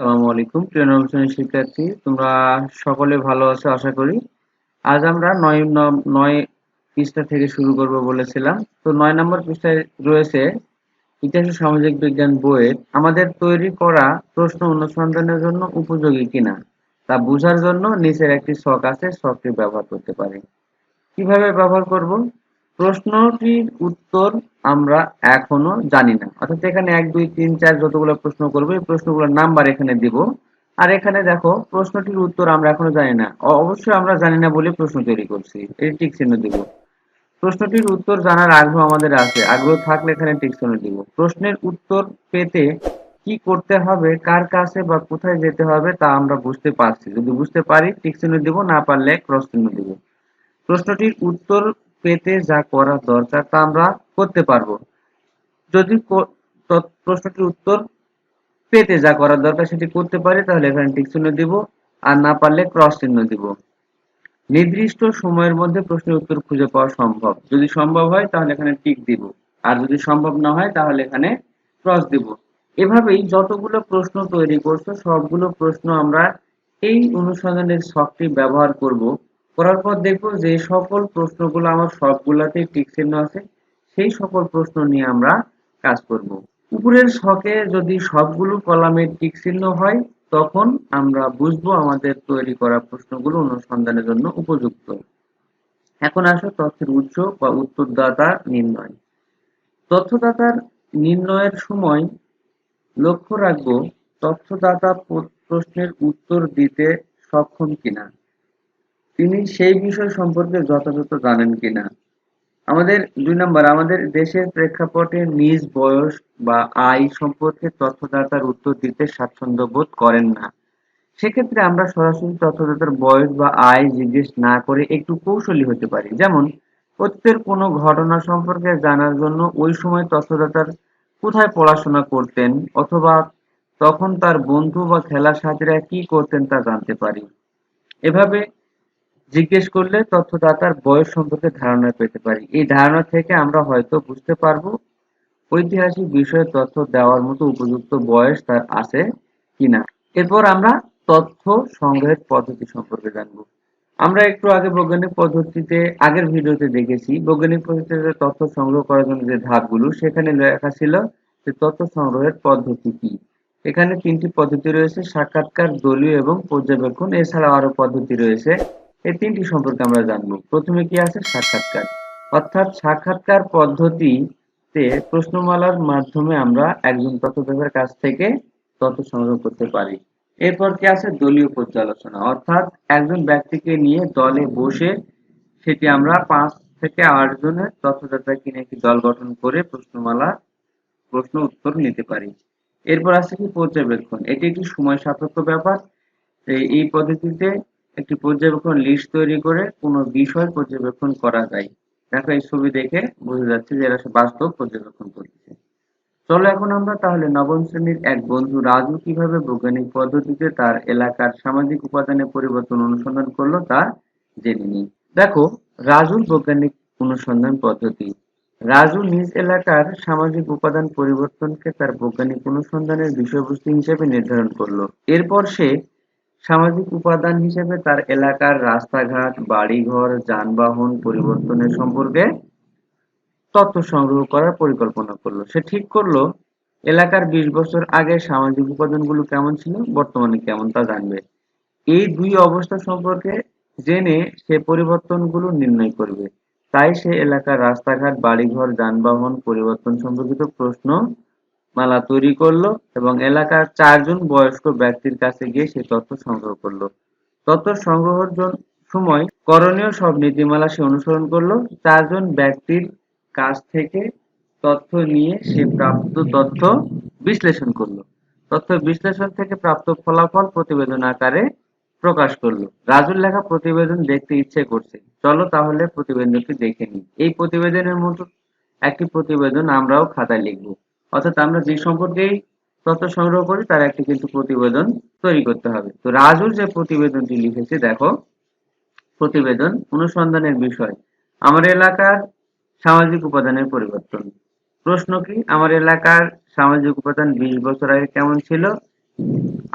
আসসালামু আলাইকুম। প্রিয় নবম শিক্ষার্থী, তোমরা সকলে ভালো আছো, আশা করি। আজ আমরা নয় নয় পৃষ্ঠা থেকে শুরু করব বলেছিলাম। তো নয় নম্বর পৃষ্ঠায় রয়েছে ইতিহাস সামাজিক বিজ্ঞান বইয়ের, আমাদের তৈরি করা প্রশ্ন অনুসন্ধানের জন্য উপযোগী কিনা? তা বোঝার জন্য নিচের একটি শখ আছে শখটি ব্যবহার করতে পারি। কীভাবে ব্যবহার করব? প্রশ্নটির উত্তর আমরা এখনও জানি না। অর্থাৎ এখানে এক, দুই, তিন, চার যতগুলো প্রশ্ন করব, এই প্রশ্নগুলোর নাম্বার এখানে দিব। আর এখানে দেখো, প্রশ্নটির উত্তর আমরা এখনও জানি না। অবশ্যই আমরা জানি না বলে প্রশ্ন তৈরি করছি। এই টিক চিহ্ন দিব। প্রশ্নটির উত্তর জানার আগ্রহ আমাদের আছে। আগ্রহ থাকলে এখানে টিক চিহ্ন দিব। প্রশ্নের উত্তর পেতে কি করতে হবে, কার কাছে বা কোথায় যেতে হবে তা আমরা বুঝতে পারছি। যদি বুঝতে পারি, টিক চিহ্ন দিব, না পারলে ক্রস চিহ্ন দিব। প্রশ্নটির উত্তর পেতে যা করা দরকার তা আমরা করতে পারব। যদি প্রশ্নটির উত্তর পেতে যা করা দরকার সেটি করতে পারি, তাহলে এখানে টিক চিহ্ন দিব। আর না পারলে ক্রস চিহ্ন দিব। নির্দিষ্ট সময়ের মধ্যে প্রশ্নের উত্তর খুঁজে পাওয়া সম্ভব। যদি সম্ভব হয়, তাহলে এখানে টিক দিব। আর যদি সম্ভব না হয়, তাহলে এখানে ক্রস দিব। এভাবেই যতগুলো প্রশ্ন তৈরি করছ, সবগুলো প্রশ্ন আমরা এই অনুসন্ধানের ছকটি ব্যবহার করব। করার পর দেখব যে সকল প্রশ্নগুলো আমার সবগুলাতেই টিক চিহ্ন আছে। সেই সকল প্রশ্ন নিয়ে আমরা কাজ করব। উপরের ছকে যদি সবগুলো কলামে টিক চিহ্ন হয়, তখন আমরা বুঝব আমাদের তৈরি করা প্রশ্নগুলো অনুসন্ধানের জন্য উপযুক্ত। এখন আসো তথ্যের উৎস বা উত্তরদাতা নির্ণয়। তথ্যদাতার নির্ণয়ের সময় লক্ষ্য রাখব, তথ্যদাতা প্রশ্নের উত্তর দিতে সক্ষম কিনা। তিনি সেই বিষয় সম্পর্কে যথাযথ জানেন কিনা? আমাদের দুই নম্বর, আমাদের দেশের প্রেক্ষাপটে নিজ বয়স বা আয় সম্পর্কে তথ্যদাতার উত্তর দিতে স্বাচ্ছন্দ্য বোধ করেন না। সেক্ষেত্রে আমরা সরাসরি তথ্যদাতার বয়স বা আয় জিজ্ঞেস না করে একটু কৌশলী হতে পারি। যেমন, অতীতের কোনো ঘটনা সম্পর্কে জানার জন্য ওই সময় তথ্যদাতার কোথায় পড়াশোনা করতেন অথবা তখন তার বন্ধু বা খেলার সাথীরা কি করতেন তা জানতে পারি। এভাবে জিজ্ঞেস করলে তথ্যদাতার বয়স সম্পর্কে ধারণা পেতে পারি। এই ধারণা থেকে আমরা হয়তো বুঝতে পারব ঐতিহাসিক বিষয়ে তথ্য দেওয়ার মতো উপযুক্ত বয়স তার আছে কিনা। এরপর আমরা তথ্য সংগ্রহের পদ্ধতি সম্পর্কে জানব। আমরা একটু আগে বৈজ্ঞানিক পদ্ধতিতে, আগের ভিডিওতে দেখেছি, বৈজ্ঞানিক পদ্ধতিতে তথ্য সংগ্রহ করার জন্য যে ধাপগুলো, সেখানে লেখা ছিল যে তথ্য সংগ্রহের পদ্ধতি কি। এখানে তিনটি পদ্ধতি রয়েছে, সাক্ষাৎকার, দলীয় এবং পর্যবেক্ষণ। এছাড়া আরও পদ্ধতি রয়েছে। এই তিনটি সম্পর্কে আমরা জানব। প্রথমে কি আছে? সাক্ষাৎকার। অর্থাৎ সাক্ষাৎকার পদ্ধতিতে প্রশ্নমালার মাধ্যমে আমরা একজন তথ্যদাতার কাছ থেকে তথ্য সংগ্রহ করতে পারি। এরপর কি আছে? দলীয় পর্যালোচনা। অর্থাৎ একজন ব্যক্তিকে নিয়ে দলে বসে সেটি আমরা পাঁচ থেকে আট জনের তথ্যদাতাকে নিয়ে একটি দল গঠন করে প্রশ্নমালা, প্রশ্ন উত্তর নিতে পারি। এরপর আছে কি পর্যবেক্ষণ। এটি একটি সময় সাপেক্ষ ব্যাপার। এই পদ্ধতিতে একটি পর্যবেক্ষণ লিস্ট তৈরি করে কোনো বিষয় পর্যবেক্ষণ করা যায়। দেখো এই ছবি দেখে বোঝা যাচ্ছে যে এরা বাস্তব পর্যবেক্ষণ করতেছে চলো এখন আমরা তাহলে নবম শ্রেণির এক বন্ধু রাজু কীভাবে বৈজ্ঞানিক পদ্ধতিতে তার এলাকার সামাজিক উপাদানের পরিবর্তন অনুসন্ধান করল তা জেনে নিই। দেখো, রাজুর বৈজ্ঞানিক অনুসন্ধান পদ্ধতি। রাজু নিজ এলাকার সামাজিক উপাদান পরিবর্তনকে তার বৈজ্ঞানিক অনুসন্ধানের বিষয়বস্তু হিসেবে নির্ধারণ করল। এরপর সে সামাজিক উপাদান হিসেবে তার এলাকার রাস্তাঘাট, বাড়িঘর, যানবাহন পরিবর্তনের সম্পর্কে তথ্য সংগ্রহ করার পরিকল্পনা করল। সে ঠিক করল, এলাকার বিশ বছর আগে সামাজিক উপাদানগুলো কেমন ছিল, বর্তমানে কেমন তা জানবে। এই দুই অবস্থা সম্পর্কে জেনে সে পরিবর্তনগুলো নির্ণয় করবে। তাই সে এলাকার রাস্তাঘাট, বাড়িঘর, যানবাহন পরিবর্তন সম্পর্কিত প্রশ্ন মালা তৈরি করল এবং এলাকার চারজন বয়স্ক ব্যক্তির কাছে গিয়ে সে তথ্য সংগ্রহ করল। তথ্য সংগ্রহের সময় করণীয় সব নীতিমালা সে অনুসরণ করল। চারজন ব্যক্তির কাছ থেকে তথ্য নিয়ে সে প্রাপ্ত তথ্য বিশ্লেষণ করল। তথ্য বিশ্লেষণ থেকে প্রাপ্ত ফলাফল প্রতিবেদন আকারে প্রকাশ করল। রাজুর লেখা প্রতিবেদন দেখতে ইচ্ছে করছে। চলো তাহলে প্রতিবেদনটি দেখে নিই। এই প্রতিবেদনের মতো একটি প্রতিবেদন আমরাও খাতায় লিখব। অর্থাৎ আমরা যে সম্পর্কেই তথ্য সংগ্রহ করি, তার একটি কিন্তু প্রতিবেদন তৈরি করতে হবে। তো রাজুর যে প্রতিবেদনটি লিখেছে, দেখো, প্রতিবেদন অনুসন্ধানের বিষয়। আমার এলাকার সামাজিক উপাদানের পরিবর্তন। প্রশ্ন কি, আমার এলাকার সামাজিক উপাদান বিশ বছর আগে কেমন ছিল?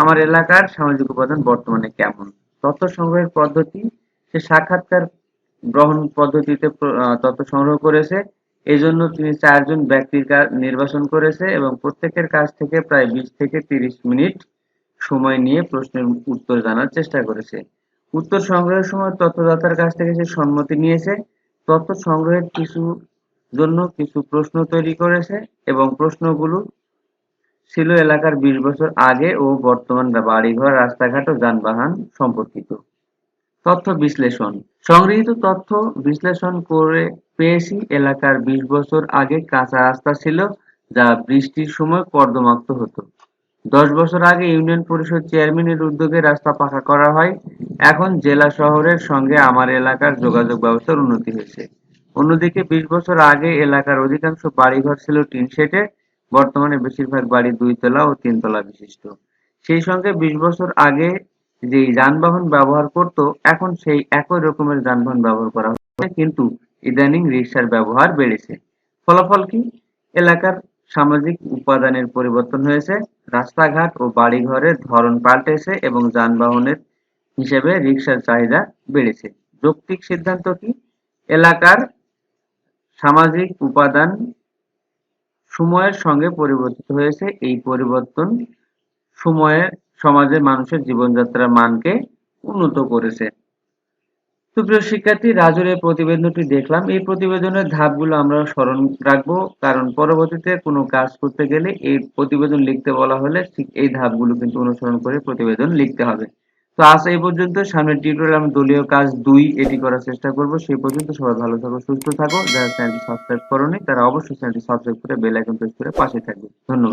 আমার এলাকার সামাজিক উপাদান বর্তমানে কেমন? তথ্য সংগ্রহের পদ্ধতি, সে সাক্ষাৎকার গ্রহণ পদ্ধতিতে তথ্য সংগ্রহ করেছে। এজন্য তিনি চারজন ব্যক্তির নির্বাচন করেছে এবং প্রত্যেকের কাছ থেকে প্রায় বিশ থেকে তিরিশ মিনিট সময় নিয়ে প্রশ্নের উত্তর জানার চেষ্টা করেছে। উত্তর সংগ্রহের সময় তথ্যদাতার কাছ থেকে সে সম্মতি নিয়েছে। তথ্য সংগ্রহের কিছু জন্য কিছু প্রশ্ন তৈরি করেছে এবং প্রশ্নগুলো ছিল এলাকার বিশ বছর আগে ও বর্তমান বাড়িঘর, রাস্তাঘাট ও যানবাহন সম্পর্কিত। তথ্য বিশ্লেষণ। সংগৃহীত তথ্য বিশ্লেষণ করে পেয়েছি এলাকার বিশ বছর আগে কাঁচা রাস্তা ছিল যা বৃষ্টির সময় কর্দমাক্ত হতো। দশ বছর আগে ইউনিয়ন পরিষদ চেয়ারম্যানের উদ্যোগে রাস্তা পাকা করা হয়। এখন জেলা শহরের সঙ্গে আমার এলাকার যোগাযোগ ব্যবস্থার উন্নতি হয়েছে। অন্যদিকে বিশ বছর আগে এলাকার অধিকাংশ বাড়িঘর ছিল টিন শেডের বর্তমানে বেশিরভাগ বাড়ি দুই তলা ও তিনতলা বিশিষ্ট। সেই সঙ্গে বিশ বছর আগে যেই যানবাহন ব্যবহার করত, এখন সেই একই রকমের যানবাহন ব্যবহার করা হচ্ছে, কিন্তু ইদানিং রিক্সার ব্যবহার বেড়েছে। ফলাফল কি? এলাকার সামাজিক উপাদানের পরিবর্তন হয়েছে, রাস্তাঘাট ও বাড়িঘরের ধরন পাল্টেছে এবং যানবাহনের হিসেবে রিক্সার চাহিদা বেড়েছে। যৌক্তিক সিদ্ধান্ত কি? এলাকার সামাজিক উপাদান সময়ের সঙ্গে পরিবর্তিত হয়েছে, এই পরিবর্তন সময়ের সমাজের মানুষের জীবনযাত্রার মানকে উন্নত করেছে। সুপ্রিয় শিক্ষার্থী রাজুর এই প্রতিবেদনটি দেখলাম। এই প্রতিবেদনের ধাপগুলো আমরা স্মরণ রাখব, কারণ পরবর্তীতে কোনো কাজ করতে গেলে এই প্রতিবেদন লিখতে বলা হলে ঠিক এই ধাপগুলো কিন্তু অনুসরণ করে প্রতিবেদন লিখতে হবে। তো আজ এই পর্যন্ত। সামনের টিউটোরিয়াল আমি দলীয় কাজ দুই এটি করার চেষ্টা করব। সেই পর্যন্ত সবাই ভালো থাকো, সুস্থ থাকো। যারা চ্যানেলটি সাবস্ক্রাইব করোনি, তারা অবশ্যই চ্যানেলটি সাবস্ক্রাইব করে বেল আইকন প্রেস করে পাশে থাকবে। ধন্যবাদ।